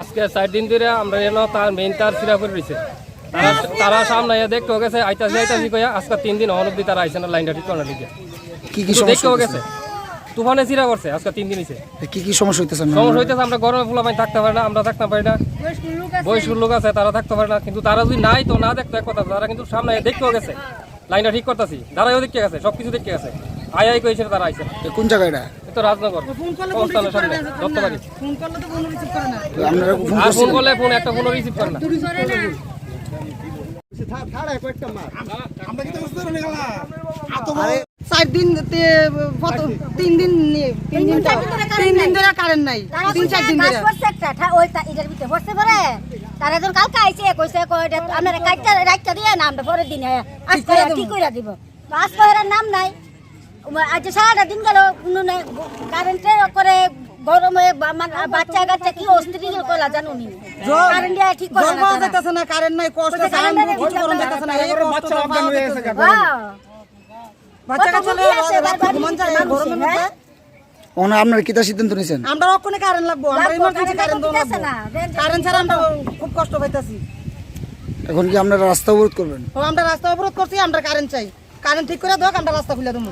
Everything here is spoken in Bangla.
আজকে চার দিন ধরে আমরা এন তার মেইন তার সিরা করে রয়েছে তারা সামনে দেখতে গেছে আইতাছি আইতাছি কইয়া আজকে তিন দিন অনব্দি তারা আইছে না লাইনটা ঠিক করার দিকে কি কি দেখতে গেছে। তুফানে সিরা করছে আজকে তিন দিন হইছে। কি কি সমস্যা হইতেছে সমস্যা হইতেছে আমরা গরমে ফুলা পানি থাকতে পারি না আমরা থাকতে পারি না। বয়স্ক লোক আছে তারা থাকতে পারে না কিন্তু তারা যদি নাই তো না দেখতে এক কথা তারা কিন্তু সামনে দেখতেও গেছে। লাইনটা ঠিক করতেছি দাঁড়াইও দেখতে গেছে সবকিছু দেখতে গেছে। আই আই কইছে তারা আইছে। কোন জায়গাটা এ তো রাজনগর সংস্থানের সামনে দত্তবাড়ি তো আপনারা ফোন আর ফোন করলে ফোন একটা ফোনও রিসিভ করে না। চার দিন কত? তিন দিন তিন দিন তিন দিন ধরে কারেন্ট নাই। তিন চার দিন ধরে। তারা যখন কালকে আইছে কইছে কই আপনারা কাইটা রাইটা দিয়ে না আমরা পরের দিনে আজ করে কি কইরা দিব? আজ কইরার নাম নাই। আজ সারাটা দিন গেল কোনো নাই কারেন্টে করে গরমে মানে বাচ্চা কাচ্চা কি অস্থির কইলা জানো নি কারেন্ট ঠিক করে না কারেন্ট নাই কষ্ট কারেন্ট কিছু ঠিক না। হ্যাঁ। বাচ্চা কাচ্চা বুদ্ধি আছে, রাতে বারবার ঘুমান যায় গরমের মধ্যে হ্যাঁ? ওনা আপনারা কিতা সিদ্ধান্ত নিয়েছেন আমরা ওখানে কারেন্ট লাগবো? আমরা ইমার্জেন্সি কারেন্ট কারেন্ট ছাড়া আমরা খুব কষ্ট পাইতাছি। এখন কি আপনারা রাস্তা অবরোধ করবেন? ও আমরা রাস্তা অবরোধ করছি আমরা কারেন্ট চাই। কারেন্ট ঠিক করে দেখ আমরা রাস্তা খুলে দেবো।